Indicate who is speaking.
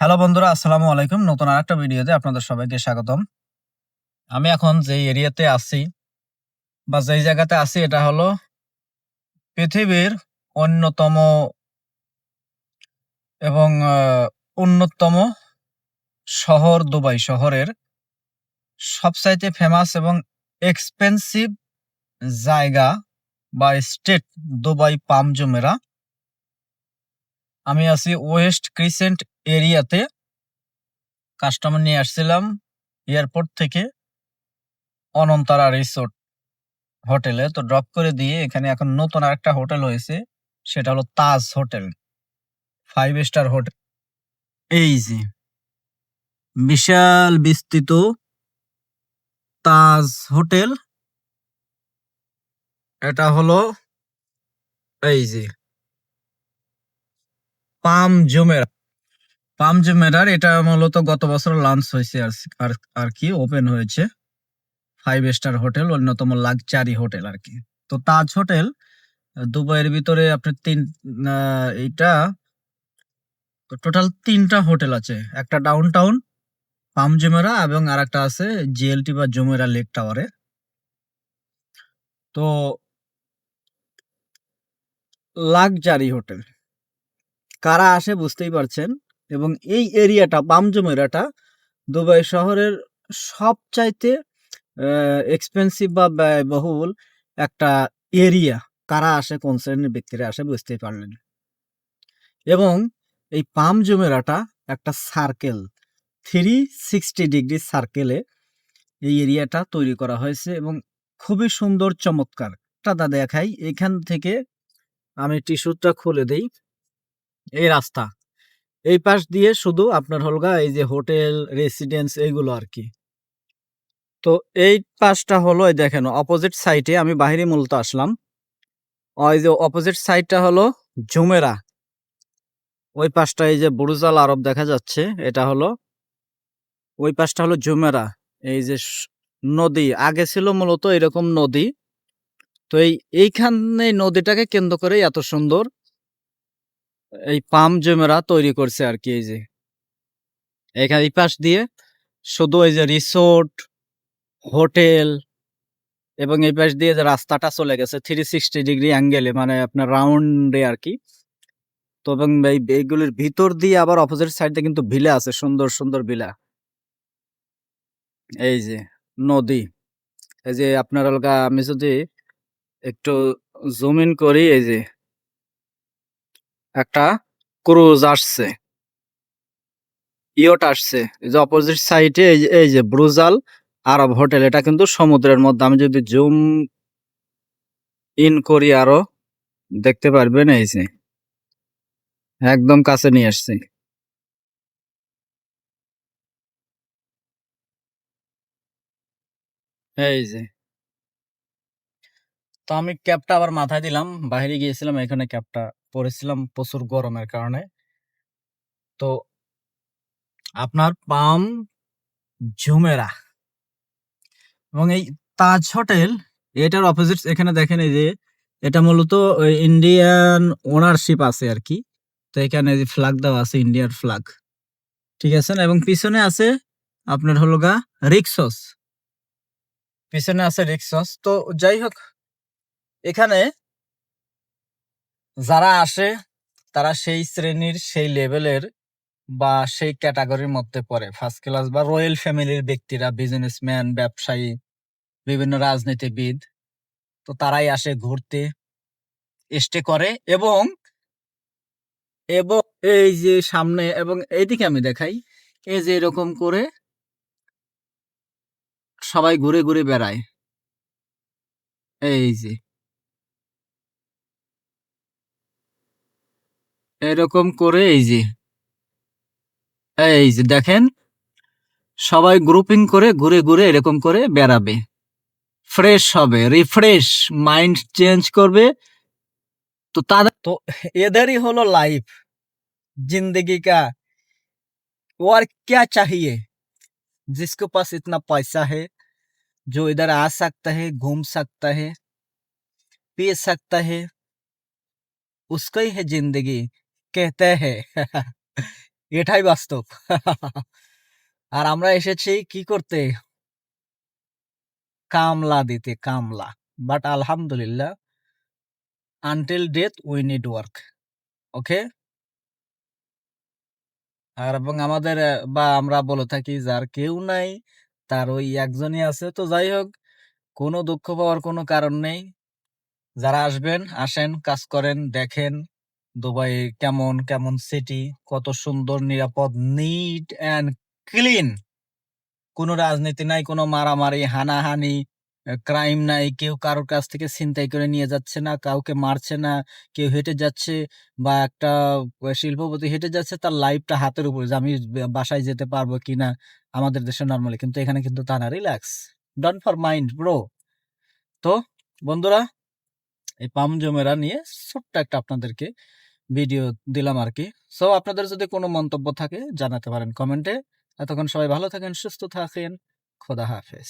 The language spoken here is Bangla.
Speaker 1: হ্যালো বন্ধুরা, আসসালামু আলাইকুম। নতুন আরেকটা ভিডিওতে আপনাদের সবাইকে স্বাগতম। আমি এখন যে এরিয়াতে আছি বা যেই জায়গাতে আছি, এটা হলো পৃথিবীর অন্যতম এবং অন্যতম শহর দুবাই। শহরের সবচাইতে ফেমাস এবং এক্সপেন্সিভ জায়গা বা স্টেট দুবাই পাম জুমেরা। আমি আছি ওয়েস্ট ক্রিসেন্ট এরিয়াতে কাস্টমার নিয়ে আসছিলাম এয়ারপোর্ট থেকে অনন্তারা রিসোর্ট হোটেলে তো ড্রপ করে দিয়ে এখানে এখন নতুন আরেকটা হোটেল হয়েছে, সেটা হলো Taj hotel five star hotel এই যে বিশাল বিস্তৃত তাজ হোটেল এটা হলো এই যে পাম জুমেরা। পাম জুমেরার, এটা মূলত গত বছর লঞ্চ হয়েছে আর- আর কি ওপেন হয়েছে। ফাইভ স্টার হোটেল অন্যতম লাক্সারি হোটেল আর কি। তো তাজ হোটেল দুবাইয়ের ভিতরে আপনার তিন এইটা টোটাল তিনটা হোটেল আছে। একটা ডাউন টাউন পাম জুমেরা এবং আর একটা আছে জিএলটি বা জুমেরা লেক টাওয়ারে তো লাক্সারি হোটেল কারা আসে বুঝতেই পারছেন। এবং এই এরিয়াটা পাম জুমেরাটা দুবাই শহরের সবচাইতে এক্সপেন্সিভ বা ব্যয়বহুল একটা এরিয়া। কারা আসে, কোন শ্রেণির ব্যক্তিরা আসে বুঝতেই পারলেন। এবং এই পাম জুমেরাটা একটা সার্কেল থ্রি সিক্সটি ডিগ্রি সার্কেলে এই এরিয়াটা তৈরি করা হয়েছে এবং খুবই সুন্দর, চমৎকার। টাদা দেখাই, এখান থেকে আমি টিস্যুটা খুলে দেই। এই রাস্তা। এই পাশ দিয়ে শুধু আপনার হলগা, এই যে হোটেল, রেসিডেন্স এইগুলো আর কি তো এই পাশটা হলো, এই দেখেন অপোজিট সাইডে আমি বাহিরে মূলত আসলাম। ওই যে অপোজিট সাইডটা হলো ঝুমেরা। ওই পাশটা এই যে বুরুজাল আরব দেখা যাচ্ছে, এটা হলো ওই পাশটা হলো ঝুমেরা। এই যে নদী, আগে ছিল মূলত এরকম নদী। তো এই, এইখানে নদীটাকে কেন্দ্র করে এত সুন্দর এই পাম জুমেরা তৈরি করছে আর কি এই যে। এখানে এই পাশ দিয়ে শুধু এই যে রিসোর্ট, হোটেল এবং এই পাশ দিয়ে যে রাস্তাটা চলে গেছে থ্রি সিক্সটি ডিগ্রি অ্যাঙ্গেলে মানে আপনার রাউন্ডে আর কি তো এবং এই এইগুলির ভিতর দিয়ে আবার অপোজিট সাইডে কিন্তু ভিলা আছে, সুন্দর সুন্দর ভিলা এই যে নদী। এই যে আপনার আমি যদি একটু জুম ইন করি, এই যে একটা ক্রুজ আসছে। ইয়ট আসছে। যে অপোজিট সাইডে এই যে- ব্রুজাল আরব হোটেল, এটা কিন্তু সমুদ্রের মধ্যে। আমি যদি জুম ইন করি আরও, দেখতে পারবেন এই যে। একদম কাছে নিয়ে আসছে। এই যে। তো আমি ক্যাপটা আবার মাথায় দিলাম, বাইরে গিয়েছিলাম, এখানে ক্যাপটা পরেছিলাম প্রচুর গরমের কারণে। তো আপনার পাম ঝুমেরা এবং এই তাজ হোটেল, এটার অপোজিট এখানে দেখেন এই যে, এটা মূলত ইন্ডিয়ান ওনারশিপ আছে আর কি তো এখানে যে ফ্ল্যাগ দেওয়া আছে ইন্ডিয়ার ফ্ল্যাগ ঠিক আছে না? এবং পিছনে আছে আপনার হলো গা রিক্সস পিছনে আছে রিক্সস তো যাই হোক, এখানে যারা আসে, তারা সেই শ্রেণির, সেই লেভেলের বা সেই ক্যাটাগরির মধ্যে পড়ে। ফার্স্ট ক্লাস বা রয়্যাল ফ্যামিলির ব্যক্তিরা বিজনেসম্যান ব্যবসায়ী, বিভিন্ন রাজনীতিবিদ, তো তারাই আসে, ঘুরতে স্টে করে এবং এবং এই যে সামনে এবং এইদিকে আমি দেখাই, এই যে এরকম করে সবাই ঘুরে ঘুরে বেড়ায়। এই যে এরকম করে এই যে এই যে দেখেন সবাই গ্রুপিং করে ঘুরে ঘুরে এরকম করে বেড়াবে ফ্রেশ হবে রিফ্রেশ মাইন্ড চেঞ্জ করবে তো তাদের তো এদেরই হলো লাইফ जिंदगी का और क्या चाहिए जिसके पास इतना पैसा है जो इधर आ सकता है घूम सकता है पी सकता है उसका ही है जिंदगी কেতে হে এটাই বাস্তব। আর আমরা এসেছি কি করতে? কামলা দিতে, কামলা। বাট আলহামদুলিল্লাহ until death we need work okay আর এবং আমাদের বা আমরা বলে থাকি, যার কেউ নাই, তার ওই একজনই আছে। তো যাই হোক, কোনো দুঃখ পাওয়ার কোনো কারণ নেই। যারা আসবেন, আসেন, কাজ করেন, দেখেন দুবাই কেমন কেমন সিটি কত সুন্দর, নিরাপদ নিট অ্যান্ড ক্লিন কোনো রাজনীতি নাই, কোনো মারামারি, হানাহানি ক্রাইম নাই, কেউ কারোর কাছ থেকে ছিনতাই করে নিয়ে যাচ্ছে না, কাউকে মারছে না, কেউ হেঁটে যাচ্ছে বা একটা শিল্পপতি হেঁটে যাচ্ছে, তার লাইফটা হাতের উপরে, যে আমি বাসায় যেতে পারব কিনা, আমাদের দেশে নর্মালি কিন্তু এখানে কিন্তু তা না relax don't for mind bro তো, বন্ধুরা, এই পাম জমেরা নিয়ে ছোট্ট একটা আপনাদেরকে ভিডিও দিলাম আর কি সো আপনাদের যদি কোনো মন্তব্য থাকে, জানাতে পারেন কমেন্টে। এতক্ষণ সবাই ভালো থাকেন, সুস্থ থাকেন। খোদা হাফেজ।